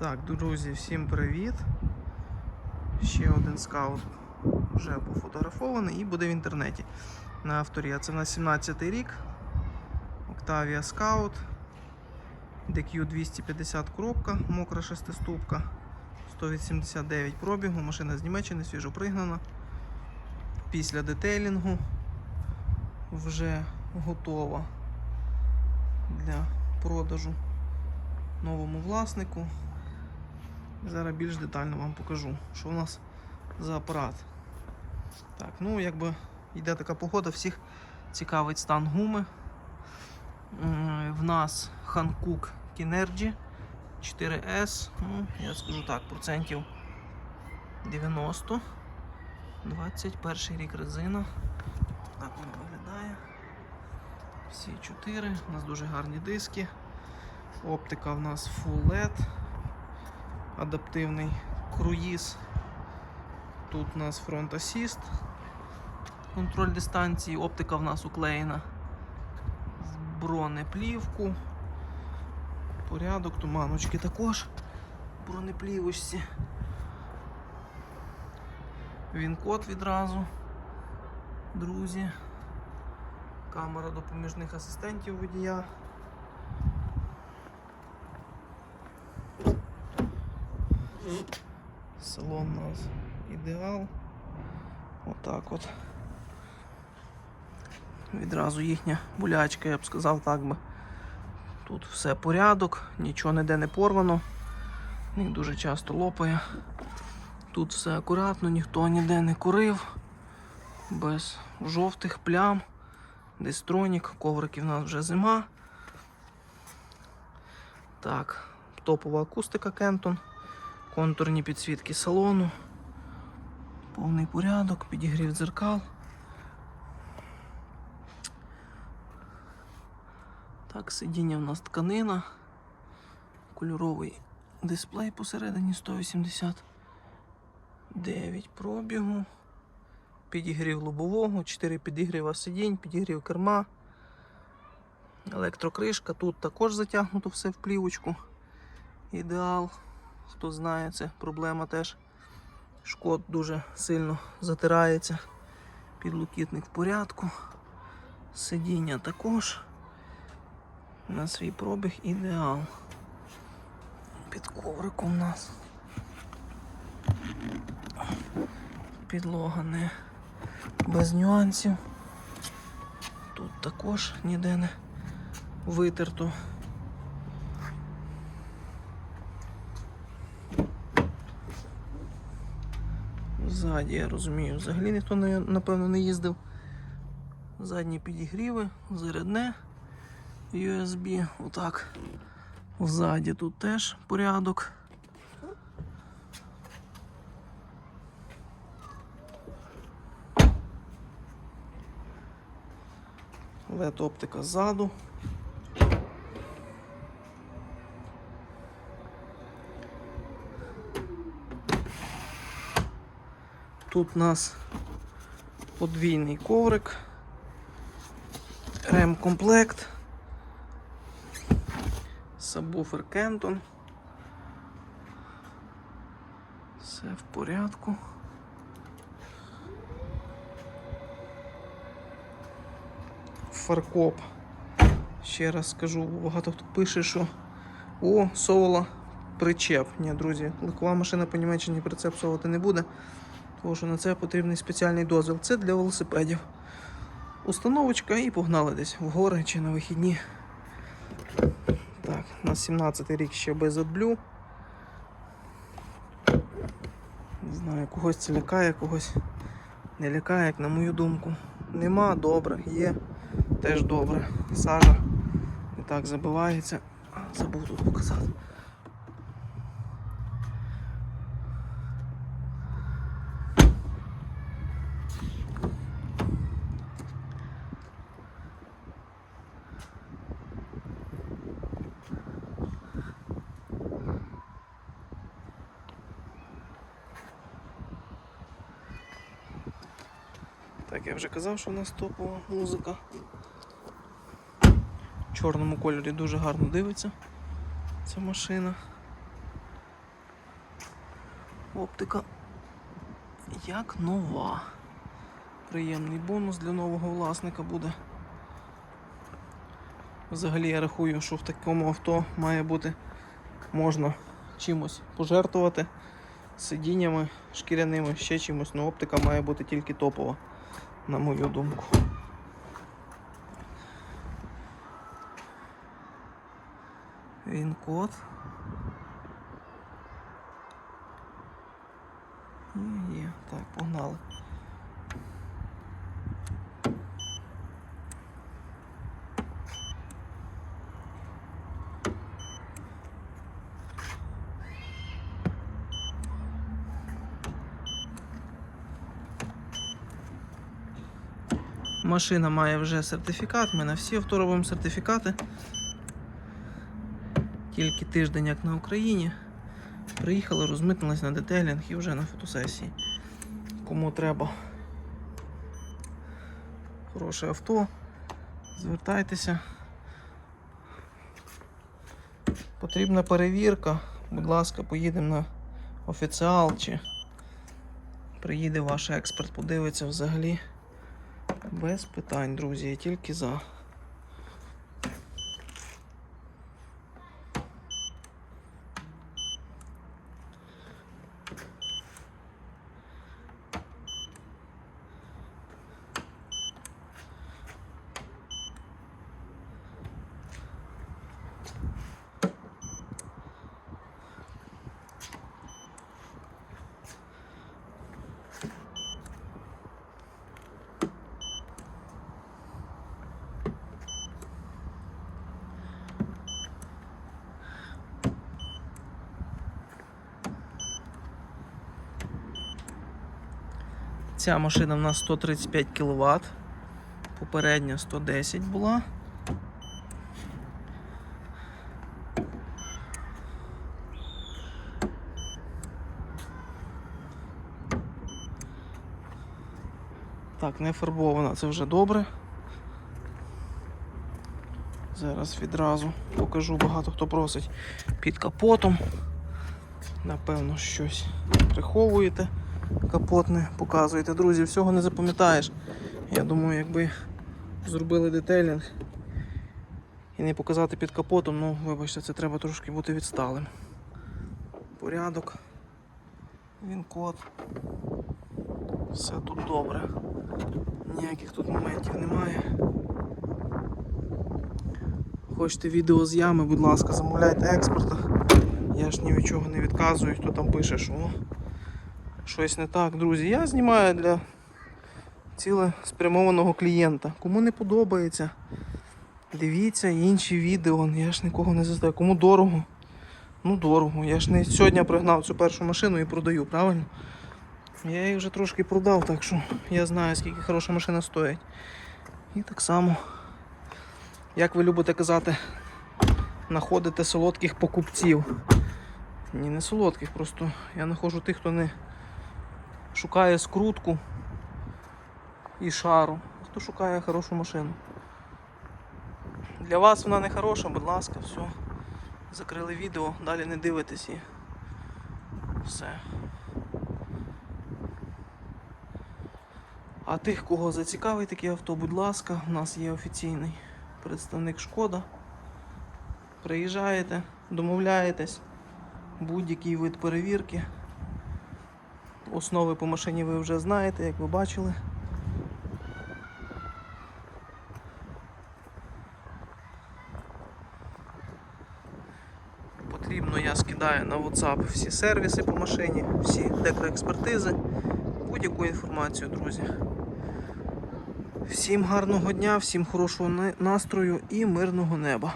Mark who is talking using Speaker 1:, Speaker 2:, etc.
Speaker 1: Так, друзі, всім привіт. Ще один скаут вже пофотографований і буде в інтернеті на авторі. А це в нас 17 рік. Octavia Scout. DQ 250 коробка, мокра шестиступка, 189 пробігу, машина з Німеччини, свіжопригнана. Після детейлінгу вже готова для продажу новому власнику. Зараз більш детально вам покажу, що у нас за апарат. Так, ну якби йде така погода, всіх цікавить стан гуми. В нас Hankook Kinergy 4S, ну, я скажу так, процентів 90. 21 рік резина. Так вона виглядає. Всі 4. У нас дуже гарні диски. Оптика в нас Full LED. Адаптивний круїз. Тут у нас фронт асіст. Контроль дистанції. Оптика в нас уклеєна в бронеплівку. Порядок, туманочки також в бронеплівочці. Він код відразу. Друзі. Камера допоміжних асистентів водія. Салон у нас ідеал. Отак от. Відразу їхня болячка, я б сказав так би. Тут все порядок, нічого ніде не порвано. Їх дуже часто лопає. Тут все акуратно, ніхто ніде не курив, без жовтих плям. Дистронік, коврики в нас вже зима. Так, топова акустика Кентон, контурні підсвітки салону, повний порядок, підігрів дзеркал. Так, сидіння в нас тканина, кольоровий дисплей посередині 189 пробігу, підігрів лобового, 4 підігріва сидінь, підігрів керма, електрокришка, тут також затягнуто все в плівочку. Ідеал, хто знає, це проблема теж. Шкод дуже сильно затирається, підлокітник в порядку, сидіння також. На свій пробіг ідеал. Під ковриком у нас. Підлога не без нюансів. Тут також ніде не витерто. Ззаді, я розумію, взагалі ніхто не- напевно не їздив. Задні підігріви, зарядне. USB, отак. Ззаді тут теж порядок. LED оптика ззаду. Тут у нас подвійний коврик, ремкомплект. Сабвуфер Кентон. Все в порядку. Фаркоп. Ще раз скажу, багато хто пише, що о, соло причеп. Ні, друзі, легкова машина по Німеччині прицеп совати не буде, тому що на це потрібний спеціальний дозвіл. Це для велосипедів. Установочка і погнали десь в гори чи на вихідні. Так, на 17-й рік ще без AdBlue. Не знаю, когось це лякає, когось не лякає, як на мою думку. Нема, добре, є, теж добре. Сажа не так забивається. Забув тут показати. Так, я вже казав, що у нас топова музика. В чорному кольорі дуже гарно дивиться ця машина. Оптика як нова. Приємний бонус для нового власника буде. Взагалі я рахую, що в такому авто має бути можна чимось пожертвувати сидіннями шкіряними, ще чимось, але оптика має бути тільки топова, на мою думку. Він код. Є. Так, погнали. Машина має вже сертифікат, ми на всі авто робимо сертифікати. Тільки тиждень як на Україні. Приїхали, розмитнились на детейлінг і вже на фотосесії. Кому треба хороше авто, звертайтеся. Потрібна перевірка. Будь ласка, поїдемо на офіціал чи приїде ваш експерт, подивиться взагалі. Без питань, друзі, я тільки за. Ця машина в нас 135 кВт. Попередня 110 була. Так, не фарбована, це вже добре. Зараз відразу покажу, багато хто просить під капотом. Напевно, щось приховуєте капотне показуєте. Друзі, всього не запам'ятаєш. Я думаю, якби зробили детейлінг і не показати під капотом, ну, вибачте, це треба трошки бути відсталим. Порядок. Він код. Все тут добре. Ніяких тут моментів немає. Хочете відео з ями, будь ласка, замовляйте експорта. Я ж ні від чого не відказую, хто там пише, що «О, щось не так, друзі. Я знімаю для цілеспрямованого клієнта. Кому не подобається, дивіться інші відео. Я ж нікого не заставляю. Кому дорого? Ну дорого. Я ж не сьогодні пригнав цю першу машину і продаю, правильно? Я її вже трошки продав, так що я знаю, скільки хороша машина стоїть. І так само, як ви любите казати, знаходите солодких покупців. Ні, не солодких, просто я знаходжу тих, хто не шукає скрутку і шару, хто шукає хорошу машину. Для вас вона не хороша, будь ласка, все. Закрили відео, далі не дивитесь і все. А тих, кого зацікавить таке авто, будь ласка, у нас є офіційний представник Шкода. Приїжджаєте, домовляєтесь, будь-який вид перевірки. Основи по машині ви вже знаєте, як ви бачили. Потрібно, я скидаю на WhatsApp всі сервіси по машині, всі декроекспертизи, будь-яку інформацію, друзі. Всім гарного дня, всім хорошого настрою і мирного неба.